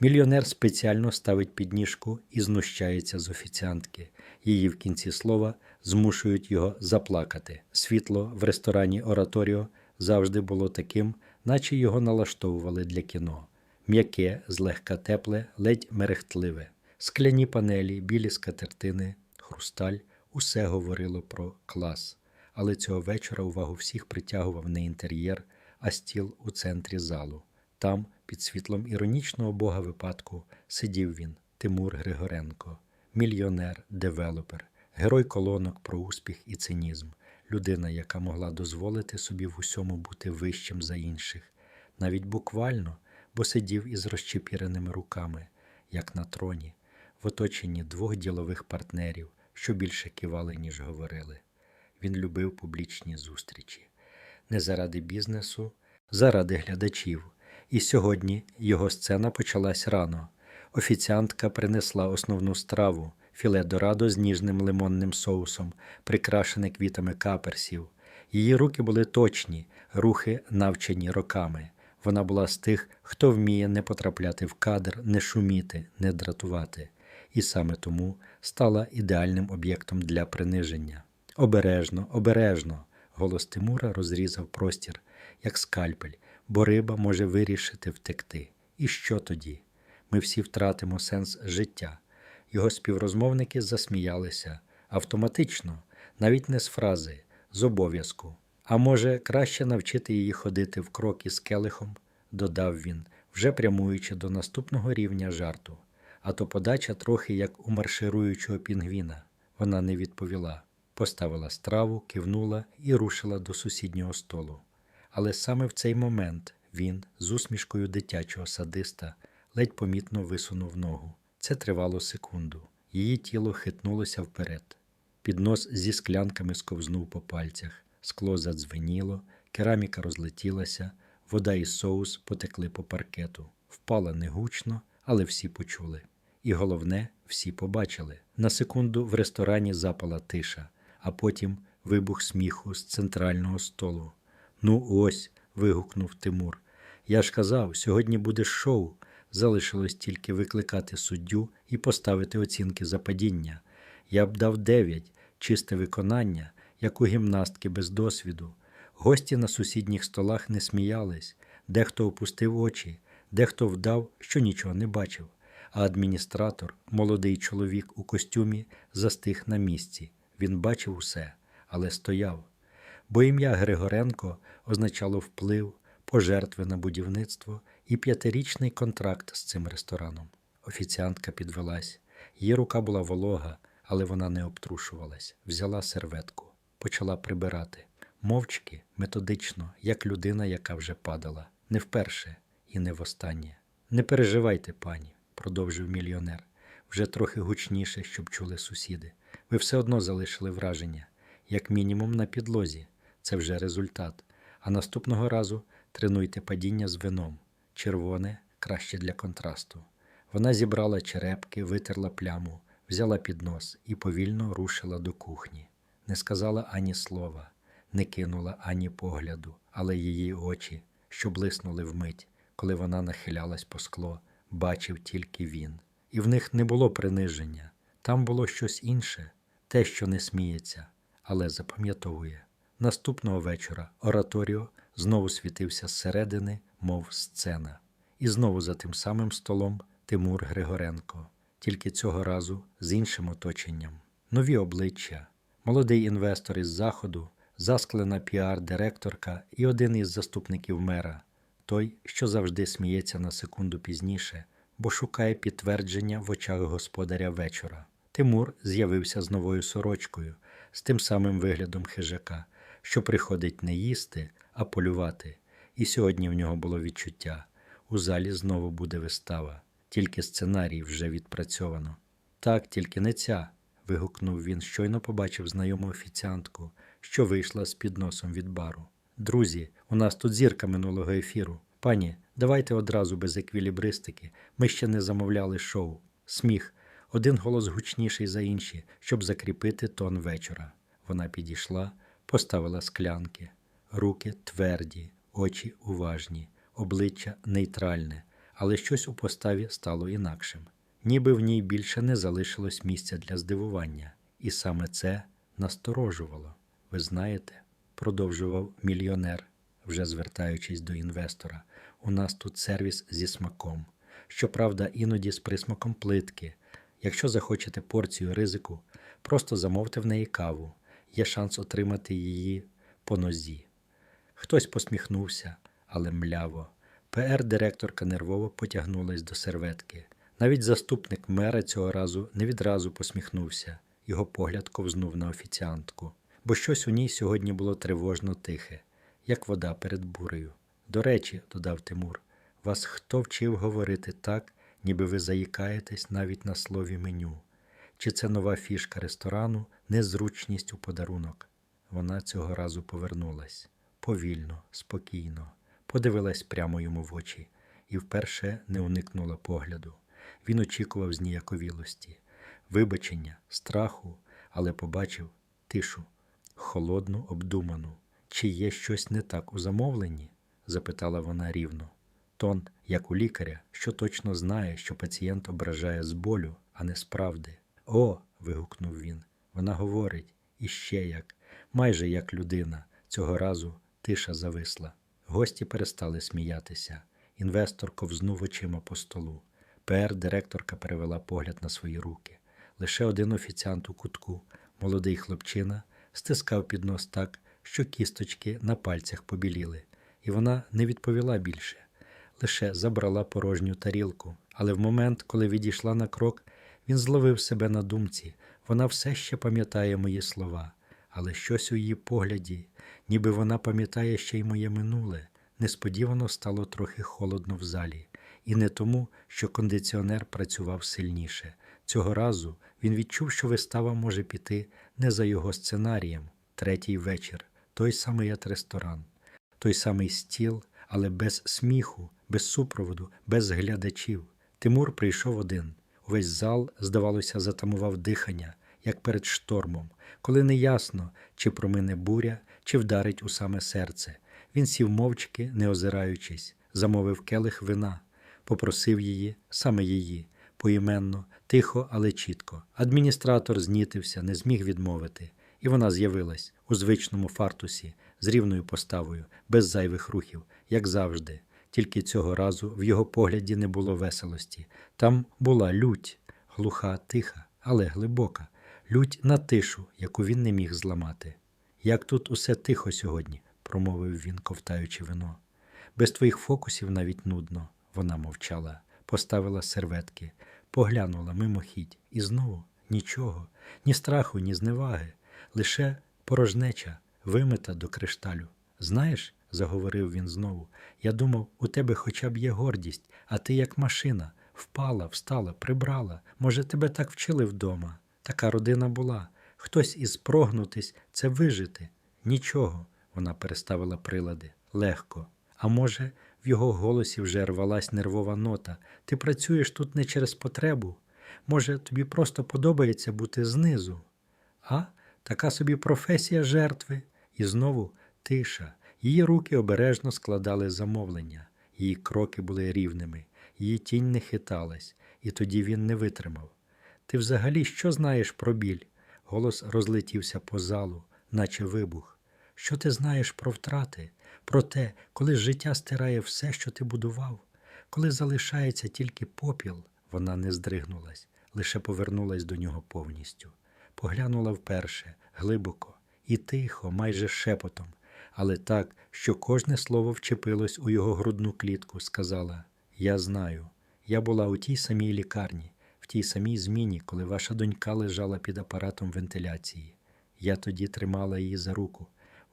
Мільйонер спеціально ставить підніжку і знущається з офіціантки. Її в кінці слова змушують його заплакати. Світло в ресторані Ораторіо завжди було таким, наче його налаштовували для кіно. М'яке, злегка тепле, ледь мерехтливе. Скляні панелі, білі скатертини, хрусталь усе говорило про клас. Але цього вечора увагу всіх притягував не інтер'єр, а стіл у центрі залу. Там, під світлом іронічного бога випадку, сидів він, Тимур Григоренко, мільйонер, девелопер, герой колонок про успіх і цинізм, людина, яка могла дозволити собі в усьому бути вищим за інших, навіть буквально, бо сидів із розчепіреними руками, як на троні, в оточенні двох ділових партнерів, що більше кивали, ніж говорили. Він любив публічні зустрічі не заради бізнесу, заради глядачів. І сьогодні його сцена почалась рано. Офіціантка принесла основну страву філе дорадо з ніжним лимонним соусом, прикрашене квітами каперсів. Її руки були точні, рухи навчені роками. Вона була з тих, хто вміє не потрапляти в кадр, не шуміти, не дратувати, і саме тому стала ідеальним об'єктом для приниження. Обережно, обережно. Голос Тимура розрізав простір, як скальпель, бо риба може вирішити втекти. І що тоді? Ми всі втратимо сенс життя. Його співрозмовники засміялися автоматично, навіть не з фрази, з обов'язку. А може, краще навчити її ходити в крок із келихом, додав він, вже прямуючи до наступного рівня жарту. А то подача трохи як у маршируючого пінгвіна. Вона не відповіла поставила страву, кивнула і рушила до сусіднього столу. Але саме в цей момент він, з усмішкою дитячого садиста, ледь помітно висунув ногу. Це тривало секунду. Її тіло хитнулося вперед. Піднос зі склянками сковзнув по пальцях, скло задзвеніло, кераміка розлетілася, вода і соус потекли по паркету. Впала негучно, але всі почули. І головне, всі побачили. На секунду в ресторані запала тиша а потім вибух сміху з центрального столу. Ну, ось. вигукнув Тимур. Я ж казав, сьогодні буде шоу. Залишилось тільки викликати суддю і поставити оцінки за падіння. Я б дав дев'ять, чисте виконання, як у гімнастки без досвіду. Гості на сусідніх столах не сміялись, дехто опустив очі, дехто вдав, що нічого не бачив, а адміністратор, молодий чоловік у костюмі, застиг на місці. Він бачив усе, але стояв. Бо ім'я Григоренко означало вплив, пожертви на будівництво і п'ятирічний контракт з цим рестораном. Офіціантка підвелась. Її рука була волога, але вона не обтрушувалась. Взяла серветку, почала прибирати. Мовчки, методично, як людина, яка вже падала. Не вперше і не востаннє. Не переживайте, пані, продовжив мільйонер, вже трохи гучніше, щоб чули сусіди. Ви все одно залишили враження, як мінімум на підлозі, це вже результат. А наступного разу тренуйте падіння з вином, червоне краще для контрасту. Вона зібрала черепки, витерла пляму, взяла піднос і повільно рушила до кухні. Не сказала ані слова, не кинула ані погляду, але її очі, що блиснули вмить, коли вона нахилялась по скло, бачив тільки він. І в них не було приниження, там було щось інше те, що не сміється, але запам'ятовує. Наступного вечора Ораторіо знову світився зсередини, мов сцена, і знову за тим самим столом Тимур Григоренко, тільки цього разу з іншим оточенням. Нові обличчя, молодий інвестор із заходу, засклена піар-директорка і один із заступників мера, той, що завжди сміється на секунду пізніше, бо шукає підтвердження в очах господаря вечора. Тимур з'явився з новою сорочкою, з тим самим виглядом хижака, що приходить не їсти, а полювати. І сьогодні в нього було відчуття у залі знову буде вистава, тільки сценарій вже відпрацьовано. Так, тільки не ця. вигукнув він, щойно побачив знайому офіціантку, що вийшла з підносом від бару. Друзі, у нас тут зірка минулого ефіру. Пані, давайте одразу без еквілібристики. Ми ще не замовляли шоу. Сміх один голос гучніший за інші, щоб закріпити тон вечора. Вона підійшла, поставила склянки, руки тверді, очі уважні, обличчя нейтральне, але щось у поставі стало інакшим. Ніби в ній більше не залишилось місця для здивування, і саме це насторожувало. Ви знаєте, продовжував мільйонер, вже звертаючись до інвестора, у нас тут сервіс зі смаком. Щоправда, іноді з присмаком плитки. Якщо захочете порцію ризику, просто замовте в неї каву, є шанс отримати її по нозі. Хтось посміхнувся, але мляво. ПР-директорка нервово потягнулась до серветки. Навіть заступник мера цього разу не відразу посміхнувся, його погляд ковзнув на офіціантку, бо щось у ній сьогодні було тривожно тихе, як вода перед бурею. До речі, додав Тимур, вас хто вчив говорити так, ніби ви заїкаєтесь навіть на слові меню? Чи це нова фішка ресторану, незручність у подарунок? Вона цього разу повернулась повільно, спокійно, подивилась прямо йому в очі і вперше не уникнула погляду. Він очікував зніяковілості, вибачення, страху, але побачив тишу, холодну, обдуману. Чи є щось не так у замовленні? запитала вона рівно. Тон, як у лікаря, що точно знає, що пацієнт ображає з болю, а не з правди. О. вигукнув він. Вона говорить іще як, майже як людина. Цього разу тиша зависла. Гості перестали сміятися. Інвестор ковзнув очима по столу. ПР-директорка перевела погляд на свої руки. Лише один офіціант у кутку, молодий хлопчина, стискав піднос так, що кісточки на пальцях побіліли, і вона не відповіла більше, лише забрала порожню тарілку. Але в момент, коли відійшла на крок, він зловив себе на думці. Вона все ще пам'ятає мої слова, але щось у її погляді, ніби вона пам'ятає ще й моє минуле, несподівано стало трохи холодно в залі. І не тому, що кондиціонер працював сильніше. Цього разу він відчув, що вистава може піти не за його сценарієм. Третій вечір, той самий ресторан, той самий стіл, але без сміху, без супроводу, без глядачів. Тимур прийшов один. Увесь зал, здавалося, затамував дихання, як перед штормом, коли неясно, чи промине буря, чи вдарить у саме серце. Він сів мовчки, не озираючись, замовив келих вина, попросив її, саме її, поіменно, тихо, але чітко. Адміністратор знітився, не зміг відмовити, і вона з'явилась у звичному фартусі, з рівною поставою, без зайвих рухів, як завжди. Тільки цього разу в його погляді не було веселості. Там була лють, глуха, тиха, але глибока, лють на тишу, яку він не міг зламати. Як тут усе тихо сьогодні, промовив він, ковтаючи вино. Без твоїх фокусів навіть нудно. Вона мовчала, поставила серветки, поглянула мимохідь, і знову нічого, ні страху, ні зневаги, лише порожнеча, вимита до кришталю. Знаєш, заговорив він знову, я думав, у тебе хоча б є гордість, а ти як машина, впала, встала, прибрала. Може, тебе так вчили вдома. Така родина була. Хтось із прогнутись це вижити. Нічого, вона переставила прилади. Легко. А може, в його голосі вже рвалась нервова нота. Ти працюєш тут не через потребу. Може, тобі просто подобається бути знизу. А така собі професія жертви. І знову тиша. Її руки обережно складали замовлення, її кроки були рівними, її тінь не хиталась, і тоді він не витримав. Ти взагалі що знаєш про біль? Голос розлетівся по залу, наче вибух. Що ти знаєш про втрати, про те, коли життя стирає все, що ти будував, коли залишається тільки попіл, вона не здригнулась, лише повернулась до нього повністю. Поглянула вперше, глибоко і тихо, майже шепотом, але так, що кожне слово вчепилось у його грудну клітку, сказала: Я знаю, я була у тій самій лікарні, в тій самій зміні, коли ваша донька лежала під апаратом вентиляції. Я тоді тримала її за руку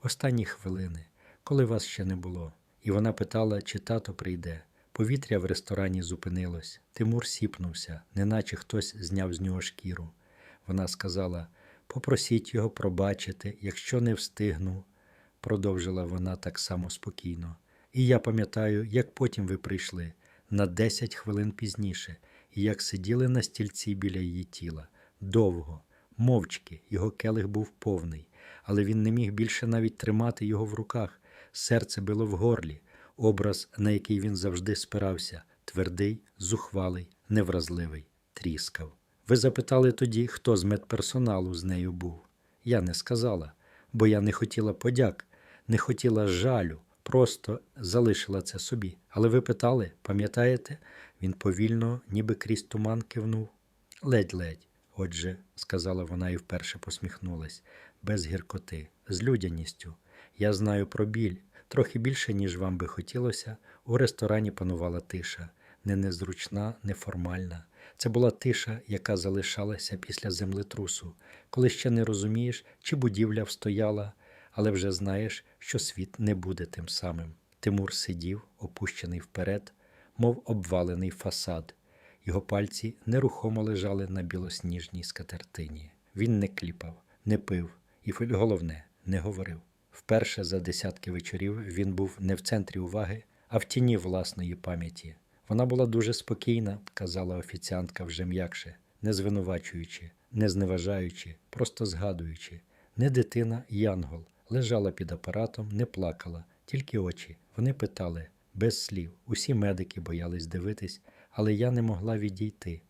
в останні хвилини, коли вас ще не було. І вона питала, чи тато прийде. Повітря в ресторані зупинилось. Тимур сіпнувся, неначе хтось зняв з нього шкіру. Вона сказала: Попросіть його пробачити, якщо не встигну, продовжила вона так само спокійно. І я пам'ятаю, як потім ви прийшли на 10 хвилин пізніше, і як сиділи на стільці біля її тіла. Довго, мовчки, його келих був повний, але він не міг більше навіть тримати його в руках. Серце било в горлі, образ, на який він завжди спирався, твердий, зухвалий, невразливий, тріскав. Ви запитали тоді, хто з медперсоналу з нею був. Я не сказала, бо я не хотіла подяк, не хотіла жалю, просто залишила це собі. Але ви питали, пам'ятаєте? Він повільно, ніби крізь туман кивнув. Ледь-ледь. Отже, сказала вона і вперше посміхнулась, без гіркоти, з людяністю. Я знаю про біль. Трохи більше, ніж вам би хотілося, у ресторані панувала тиша, не незручна, неформальна. Це була тиша, яка залишалася після землетрусу, коли ще не розумієш, чи будівля встояла, але вже знаєш, що світ не буде тим самим. Тимур сидів, опущений вперед, мов обвалений фасад. Його пальці нерухомо лежали на білосніжній скатертині. Він не кліпав, не пив і, головне, не говорив. Вперше за десятки вечорів він був не в центрі уваги, а в тіні власної пам'яті. Вона була дуже спокійна, казала офіціантка вже м'якше, не звинувачуючи, не зневажаючи, просто згадуючи. Не дитина, янгол, лежала під апаратом, не плакала, тільки очі. Вони питали без слів. Усі медики боялись дивитись, але я не могла відійти.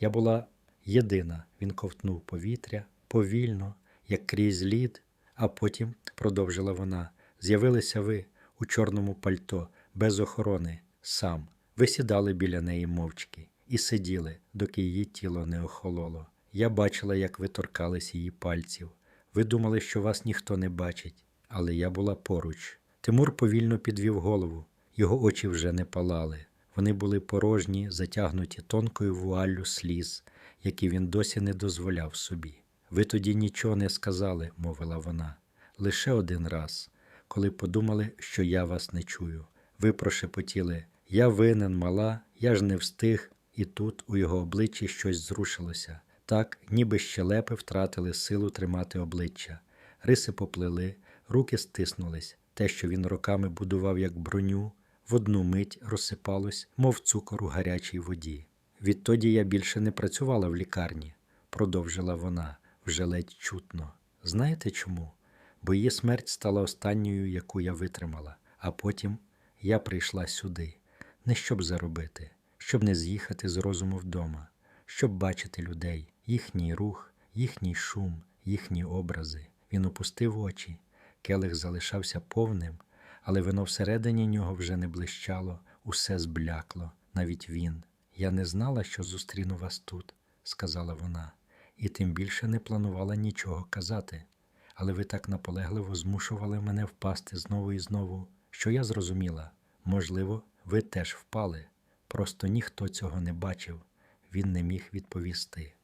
Я була єдина. Він ковтнув повітря повільно, як крізь лід, а потім, продовжила вона, з'явилися ви у чорному пальто, без охорони, сам. Ви сідали біля неї мовчки і сиділи, доки її тіло не охололо. Я бачила, як ви торкались її пальців. Ви думали, що вас ніхто не бачить, але я була поруч. Тимур повільно підвів голову. Його очі вже не палали. Вони були порожні, затягнуті тонкою вуаллю сліз, які він досі не дозволяв собі. Ви тоді нічого не сказали, мовила вона, лише один раз, коли подумали, що я вас не чую. Ви прошепотіли Я винен, мала, я ж не встиг, і тут у його обличчі щось зрушилося. Так, ніби щелепи втратили силу тримати обличчя. Риси поплили, руки стиснулись. Те, що він роками будував як броню, в одну мить розсипалось, мов цукор у гарячій воді. Відтоді я більше не працювала в лікарні, продовжила вона, вже ледь чутно. Знаєте чому? Бо її смерть стала останньою, яку я витримала, а потім я прийшла сюди, не щоб заробити, щоб не з'їхати з розуму вдома, щоб бачити людей, їхній рух, їхній шум, їхні образи. Він опустив очі, келих залишався повним, але вино всередині нього вже не блищало, усе зблякло, навіть він. Я не знала, що зустріну вас тут, сказала вона, і тим більше не планувала нічого казати. Але ви так наполегливо змушували мене впасти знову і знову, що я зрозуміла, можливо, ви теж впали. Просто ніхто цього не бачив, він не міг відповісти.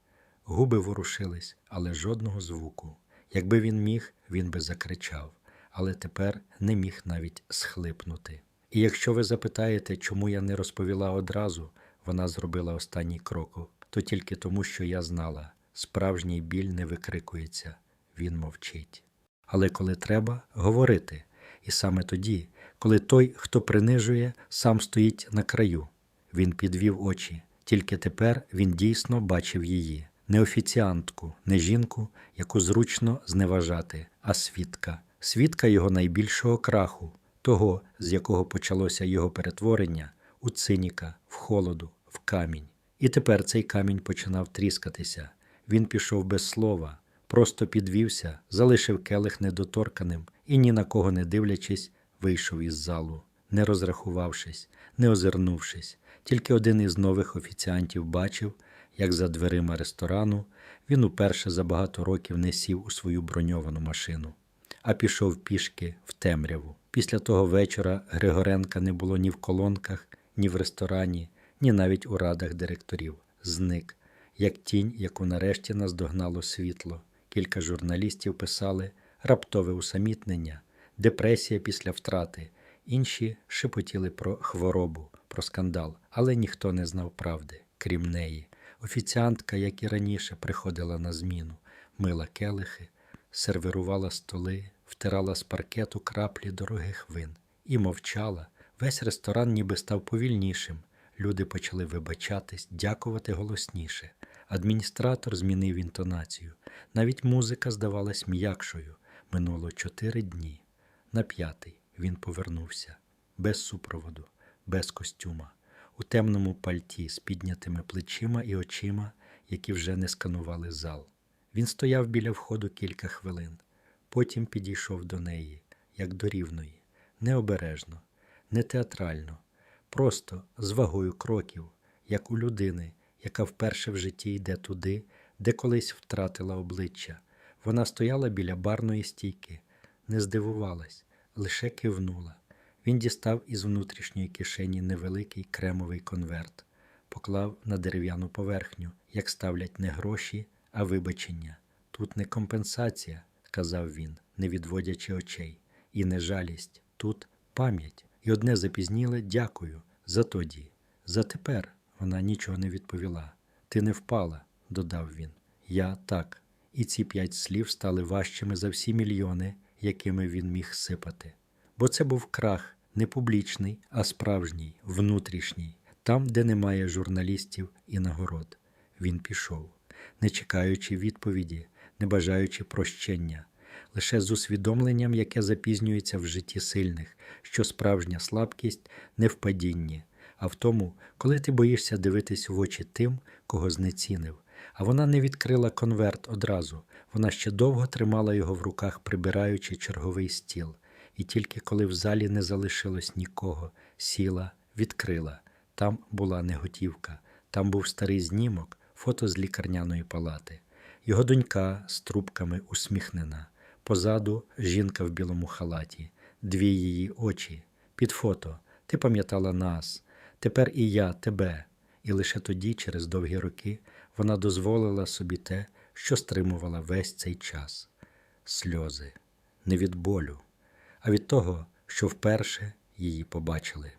Губи ворушились, але жодного звуку. Якби він міг, він би закричав, але тепер не міг навіть схлипнути. І якщо ви запитаєте, чому я не розповіла одразу, вона зробила останній крок, то тільки тому, що я знала, справжній біль не викрикується, він мовчить. Але коли треба, говорити. І саме тоді, коли той, хто принижує, сам стоїть на краю, він підвів очі. Тільки тепер він дійсно бачив її не офіціантку, не жінку, яку зручно зневажати, а свідка, свідка його найбільшого краху, того, з якого почалося його перетворення, у циніка, в холоду, в камінь. І тепер цей камінь починав тріскатися. Він пішов без слова, просто підвівся, залишив келих недоторканим і, ні на кого не дивлячись, вийшов із залу, не розрахувавшись, не озирнувшись. Тільки один із нових офіціантів бачив, як за дверима ресторану він уперше за багато років не сів у свою броньовану машину, а пішов пішки в темряву. Після того вечора Григоренка не було ні в колонках, ні в ресторані, ні навіть у радах директорів. Зник, як тінь, яку нарешті наздогнало світло. Кілька журналістів писали раптове усамітнення, депресія після втрати. Інші шепотіли про хворобу, про скандал, але ніхто не знав правди, крім неї. Офіціантка, як і раніше, приходила на зміну, мила келихи, сервірувала столи, втирала з паркету краплі дорогих вин і мовчала. Весь ресторан ніби став повільнішим. Люди почали вибачатись, дякувати голосніше. Адміністратор змінив інтонацію. Навіть музика здавалась м'якшою. Минуло чотири дні. На п'ятий він повернувся без супроводу, без костюма. У темному пальті з піднятими плечима і очима, які вже не сканували зал. Він стояв біля входу кілька хвилин, потім підійшов до неї, як до рівної, необережно, не театрально, просто з вагою кроків, як у людини, яка вперше в житті йде туди, де колись втратила обличчя. Вона стояла біля барної стійки, не здивувалась, лише кивнула. Він дістав із внутрішньої кишені невеликий кремовий конверт, поклав на дерев'яну поверхню, як ставлять не гроші, а вибачення. Тут не компенсація, сказав він, не відводячи очей, і не жалість, тут пам'ять. І одне запізніле дякую за тоді. За тепер вона нічого не відповіла. Ти не впала, додав він. Я так. І ці п'ять слів стали важчими за всі мільйони, якими він міг сипати. Бо це був крах не публічний, а справжній, внутрішній, там, де немає журналістів і нагород. Він пішов, не чекаючи відповіді, не бажаючи прощення, лише з усвідомленням, яке запізнюється в житті сильних, що справжня слабкість не в падінні, а в тому, коли ти боїшся дивитись в очі тим, кого знецінив. А вона не відкрила конверт одразу, вона ще довго тримала його в руках, прибираючи черговий стіл, і тільки коли в залі не залишилось нікого, сіла, відкрила. Там була не готівка, там був старий знімок, фото з лікарняної палати. Його донька з трубками усміхнена. Позаду жінка в білому халаті, дві її очі. Під фото ти пам'ятала нас, тепер і я тебе. І лише тоді, через довгі роки, вона дозволила собі те, що стримувала весь цей час сльози, не від болю, а від того, що вперше її побачили.